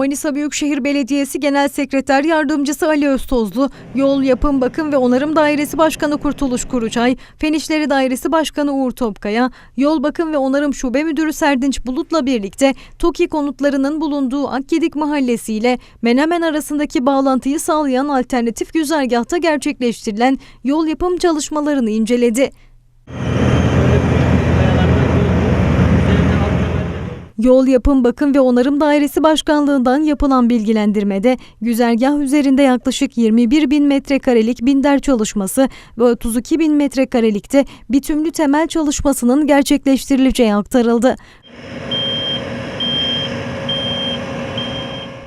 Manisa Büyükşehir Belediyesi Genel Sekreter Yardımcısı Ali Öztozlu, Yol Yapım Bakım ve Onarım Dairesi Başkanı Kurtuluş Kuruçay, Fen İşleri Dairesi Başkanı Uğur Topkaya, Yol Bakım ve Onarım Şube Müdürü Serdinç Bulut'la birlikte TOKİ konutlarının bulunduğu Akgedik Mahallesi ile Menemen arasındaki bağlantıyı sağlayan alternatif güzergahta gerçekleştirilen yol yapım çalışmalarını inceledi. Yol Yapım Bakım ve Onarım Dairesi Başkanlığı'ndan yapılan bilgilendirmede güzergah üzerinde yaklaşık 21 bin metrekarelik binder çalışması ve 32 bin metrekarelikte bitümlü temel çalışmasının gerçekleştirileceği aktarıldı.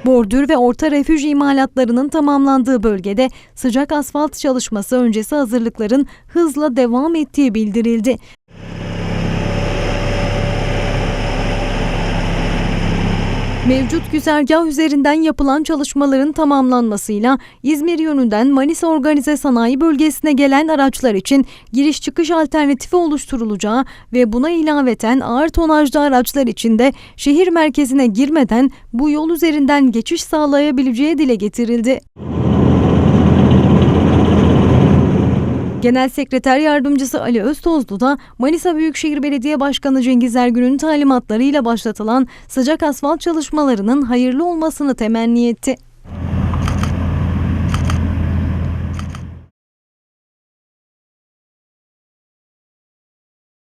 Bordür ve orta refüj imalatlarının tamamlandığı bölgede sıcak asfalt çalışması öncesi hazırlıkların hızla devam ettiği bildirildi. Mevcut güzergah üzerinden yapılan çalışmaların tamamlanmasıyla İzmir yönünden Manisa Organize Sanayi Bölgesi'ne gelen araçlar için giriş çıkış alternatifi oluşturulacağı ve buna ilaveten ağır tonajlı araçlar için de şehir merkezine girmeden bu yol üzerinden geçiş sağlayabileceği dile getirildi. Genel Sekreter Yardımcısı Ali Öztozlu da Manisa Büyükşehir Belediye Başkanı Cengiz Ergün'ün talimatlarıyla başlatılan sıcak asfalt çalışmalarının hayırlı olmasını temenni etti.